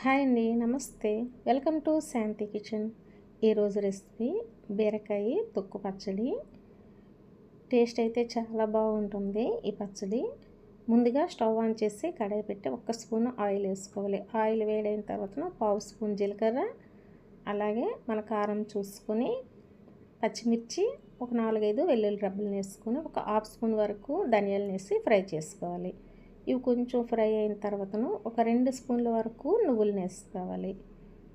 Hi అండి నమస్తే. Welcome to Shanti kitchen. ఈరోజు రెసిపీ బీరకాయ తొక్కు పచ్చడి. టేస్ట్ అయితే చాలా బాగుంటుంది ఈ పచ్చడి. ముందుగా స్టవ్ ఆన్ చేసి కడాయి పెట్టి ఒక స్పూన్ ఆయిల్ వేసుకోవాలి. ఆయిల్ వేడైన తర్వాత పావు స్పూన్ జీలకర్ర అలాగే మన కారం చూసుకొని పచ్చిమిర్చి ఒక నాలుగైదు వెల్లుల్లి రబ్బలు వేసుకొని ఒక హాఫ్ స్పూన్ వరకు ధనియాలు వేసి ఫ్రై చేసుకోవాలి. ఇవి కొంచెం ఫ్రై అయిన తర్వాతను ఒక రెండు స్పూన్ల వరకు నువ్వులు వేసుకోవాలి.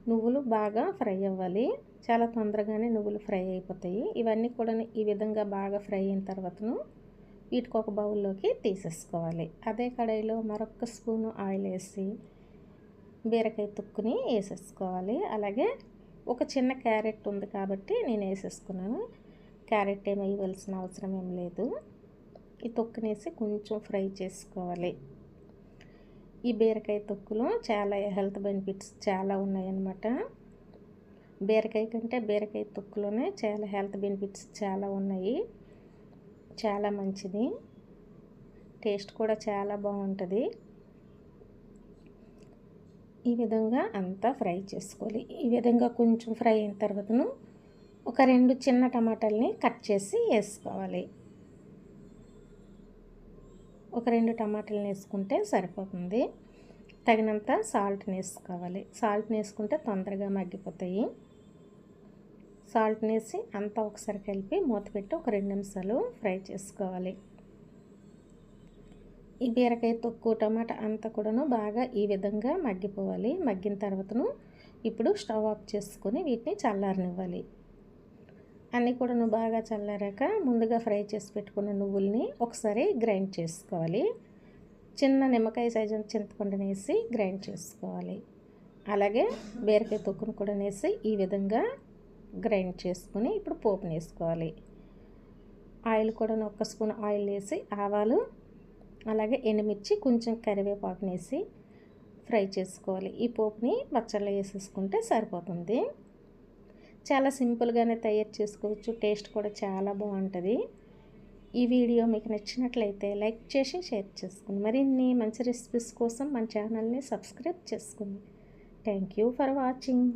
నువ్వులు బాగా ఫ్రై అవ్వాలి. చాలా తొందరగానే నువ్వులు ఫ్రై అయిపోతాయి. ఇవన్నీ కూడా ఈ విధంగా బాగా ఫ్రై అయిన తర్వాతను వీటికి ఒక బౌల్లోకి తీసేసుకోవాలి. అదే కడాయిలో మరొక స్పూను ఆయిల్ వేసి బీరకాయ తుక్కుని వేసేసుకోవాలి. అలాగే ఒక చిన్న క్యారెట్ ఉంది కాబట్టి నేను వేసేసుకున్నాను. క్యారెట్ ఏమి వేయవలసిన అవసరం ఏం లేదు. ఈ తొక్కునేసి కొంచెం ఫ్రై చేసుకోవాలి. ఈ బీరకాయ తొక్కులో చాలా హెల్త్ బెనిఫిట్స్ చాలా ఉన్నాయన్నమాట. బీరకాయ కంటే బీరకాయ తొక్కులోనే చాలా హెల్త్ బెనిఫిట్స్ చాలా ఉన్నాయి. చాలా మంచిది. టేస్ట్ కూడా చాలా బాగుంటుంది. ఈ విధంగా అంతా ఫ్రై చేసుకోవాలి. ఈ విధంగా కొంచెం ఫ్రై అయిన తర్వాతను ఒక రెండు చిన్న టమాటాలని కట్ చేసి వేసుకోవాలి. ఒక రెండు టమాటాలు వేసుకుంటే సరిపోతుంది. తగినంత సాల్ట్ని వేసుకోవాలి. సాల్ట్ని వేసుకుంటే తొందరగా మగ్గిపోతాయి. సాల్ట్ని వేసి అంతా ఒకసారి కలిపి మూత పెట్టి ఒక రెండు నిమిషాలు ఫ్రై చేసుకోవాలి. ఈ బీరకాయ తొక్కు టమాటా అంతా కూడాను బాగా ఈ విధంగా మగ్గిపోవాలి. మగ్గిన తర్వాతను ఇప్పుడు స్టవ్ ఆఫ్ చేసుకొని వీటిని చల్లారనివ్వాలి. అన్నీ కూడా బాగా చల్లారాక ముందుగా ఫ్రై చేసి పెట్టుకున్న నువ్వుల్ని ఒకసారి గ్రైండ్ చేసుకోవాలి. చిన్న నిమ్మకాయ సైజు చింతపండుని వేసి గ్రైండ్ చేసుకోవాలి. అలాగే బీరకాయ తొక్కును కూడా వేసి ఈ విధంగా గ్రైండ్ చేసుకుని ఇప్పుడు పోపుని వేసుకోవాలి ఆయిల్ కూడా ఒక స్పూన్ ఆయిల్ వేసి ఆవాలు అలాగే ఎండుమిర్చి కొంచెం కరివేపాకుని వేసి ఫ్రై చేసుకోవాలి. ఈ పోపుని పచ్చళ్ళు వేసేసుకుంటే సరిపోతుంది. చాలా సింపుల్గానే తయారు చేసుకోవచ్చు. టేస్ట్ కూడా చాలా బాగుంటుంది. ఈ వీడియో మీకు నచ్చినట్లయితే లైక్ చేసి షేర్ చేసుకోండి మరిన్ని మంచి రెసిపీస్ కోసం మన ఛానల్ని సబ్స్క్రైబ్ చేసుకోండి థ్యాంక్ యూ ఫర్ వాచింగ్.